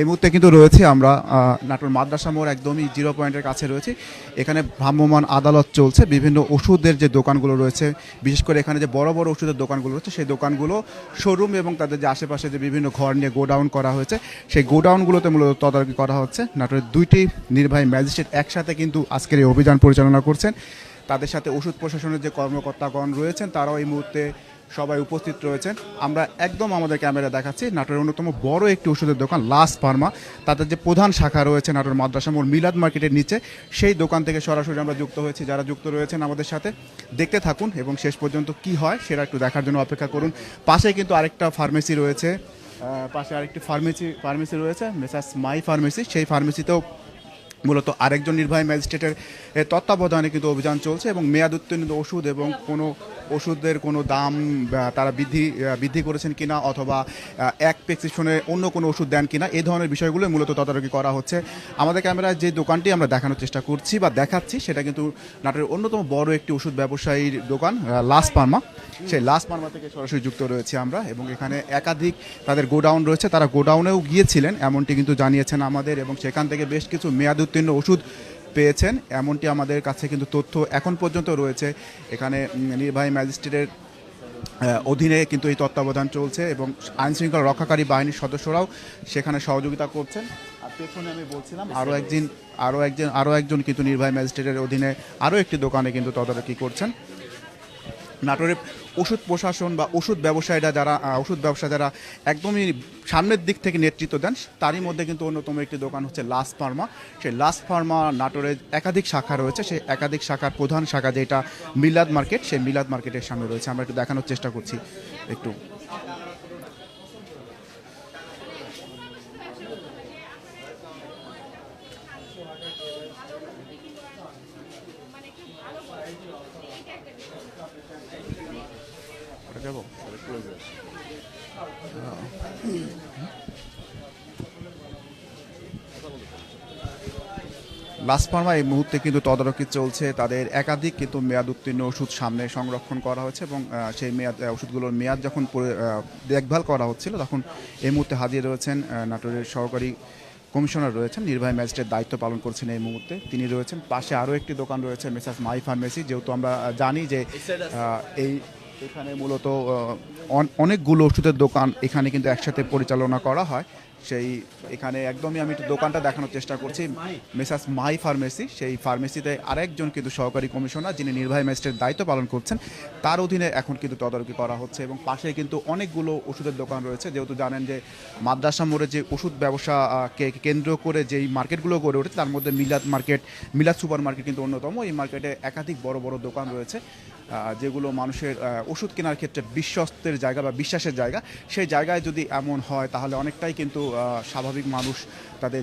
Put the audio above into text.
এই মুহূর্তে কিন্তু রয়েছে আমরা নাটোর মাদ্রাসা মোড় একদমই জিরো পয়েন্টের কাছে রয়েছে। এখানে ভ্রাম্যমাণ আদালত চলছে, বিভিন্ন ওষুধের যে দোকানগুলো রয়েছে, বিশেষ করে এখানে যে বড় বড় ওষুধের দোকানগুলো রয়েছে, সেই দোকানগুলো শোরুম এবং তাদের যে আশেপাশে যে বিভিন্ন ঘর নিয়ে গোডাউন করা হয়েছে, সেই গোডাউনগুলোতে মূলত তদারকি করা হচ্ছে। নাটোরের দুইটি নির্বাহী ম্যাজিস্ট্রেট একসাথে কিন্তু আজকের এই অভিযান পরিচালনা করছেন। তাদের সাথে ওষুধ প্রশাসনের যে কর্মকর্তাগণ রয়েছেন, তারাও এই মুহূর্তে সবাই উপস্থিত রয়েছেন। আমরা একদম আমাদের ক্যামেরা দেখাচ্ছি নাটোরের অন্যতম বড় একটি ওষুধের দোকান, লাস ফার্মা। তাদের যে প্রধান শাখা রয়েছে নাটোর মাদ্রাসা মোড় মিলাদ মার্কেটের নিচে, সেই দোকান থেকে সরাসরি আমরা যুক্ত হয়েছি। যারা যুক্ত রয়েছেন আমাদের সাথে, দেখতে থাকুন এবং শেষ পর্যন্ত কি হয় সেটা একটু দেখার জন্য অপেক্ষা করুন। পাশে কিন্তু আরেকটা ফার্মেসি রয়েছে। পাশে আরেকটি ফার্মেসি ফার্মেসি রয়েছে, মেসাস মাই ফার্মেসি। সেই ফার্মেসিতেও মূলত আরেকজন নির্বাহী ম্যাজিস্ট্রেটের তত্ত্বাবধানে কিন্তু অভিযান চলছে এবং মেয়াদ উত্তীর্ণ ওষুধ এবং কোনো ওষুধের কোনো দাম তারা বৃদ্ধি বৃদ্ধি করেছেন কিনা অথবা এক প্রেসক্রিপশনে অন্য কোনো ওষুধ দেন কিনা এই ধরনের বিষয়গুলো মূলত তদারকি করা হচ্ছে। আমাদের ক্যামেরায় যে দোকানটি আমরা দেখানোর চেষ্টা করছি বা দেখাচ্ছি, সেটা কিন্তু নাটোরের অন্যতম বড় একটি ওষুধ ব্যবসায়ীর দোকান লাস পার্মা। সেই লাস পার্মা থেকে সরাসরি যুক্ত রয়েছে আমরা এবং এখানে একাধিক তাদের গোডাউন রয়েছে। তারা গোডাউনেও গিয়েছিলেন, এমনটি কিন্তু জানিয়েছেন আমাদের এবং সেখান থেকে বেশ কিছু মেয়াদ উত্তীর্ণ ওষুধ পেয়েছেন, এমনটি আমাদের কাছে কিন্তু তথ্য এখন পর্যন্ত রয়েছে। এখানে নির্বাহী ম্যাজিস্ট্রেটের অধীনে কিন্তু এই তত্ত্বাবধান চলছে এবং আইন শৃঙ্খলা রক্ষাকারী বাহিনীর সদস্যরাও সেখানে সহযোগিতা করছেন। আর পেছনে আমি বলছিলাম আরও একদিন আরও একজন আরও একজন কিন্তু নির্বাহী ম্যাজিস্ট্রেটের অধীনে আরও একটি দোকানে কিন্তু তদারকি করছেন। নাটোরের ওষুধ প্রশাসন বা ওষুধ ব্যবসায়ীরা যারা ওষুধ ব্যবসা যারা একদমই সামনের দিক থেকে নেতৃত্ব দেন, তারই মধ্যে কিন্তু অন্যতম একটি দোকান হচ্ছে লাস ফার্মা। সেই লাস ফার্মা নাটোরের একাধিক শাখা রয়েছে। সেই একাধিক শাখার প্রধান শাখা যেটা মিলাদ মার্কেট, সেই মিলাদ মার্কেটের সামনে রয়েছে। আমরা একটু দেখানোর চেষ্টা করছি একটু। ওটা যাব? ফার্মা এই মুহূর্তে কিন্তু তদারকি চলছে। তাদের একাধিক কিন্তু মেয়াদ উত্তীর্ণ ওষুধ সামনে সংরক্ষণ করা হয়েছে এবং সেই মেয়াদ ওষুধগুলোর মেয়াদ যখন দেখভাল করা হচ্ছিল, তখন এই মুহূর্তে হাজির রয়েছেন নাটোরের সহকারী কমিশনার রয়েছেন, নির্বাহী ম্যাজিস্ট্রেট দায়িত্ব পালন করছেন এই মুহূর্তে। তিনি রয়েছেন। পাশে আরও একটি দোকান রয়েছে, মেসাস মাই ফার্মেসি যেহেতু আমরা জানি যে এই এখানে মূলত অন- অনেকগুলো ওষুধের দোকান এখানে কিন্তু একসাথে পরিচালনা করা হয়। সেই এখানে একদমই আমি একটু দোকানটা দেখানোর চেষ্টা করছি। মেসাস মাই ফার্মেসি, সেই ফার্মেসিতে আরেকজন কিন্তু সহকারী কমিশনার যিনি নির্বাহী ম্যাজিস্ট্রেট দায়িত্ব পালন করছেন, তার অধীনে এখন কিন্তু তদারকি করা হচ্ছে এবং পাশে কিন্তু অনেকগুলো ওষুধের দোকান রয়েছে। যেহেতু জানেন যে মাদ্রাসা মোড়ে যে ওষুধ ব্যবসা কে কেন্দ্র করে যেই মার্কেটগুলো গড়ে উঠেছে, তার মধ্যে মিলাদ মার্কেট, মিলাদ সুপার মার্কেট কিন্তু অন্যতম। এই মার্কেটে একাধিক বড় বড় দোকান রয়েছে যেগুলো মানুষের ওষুধ কেনার ক্ষেত্রে বিশ্বস্তের জায়গা বা বিশ্বাসের জায়গা। সেই জায়গায় যদি এমন হয়, তাহলে অনেকটাই কিন্তু স্বাভাবিক মানুষ তাদের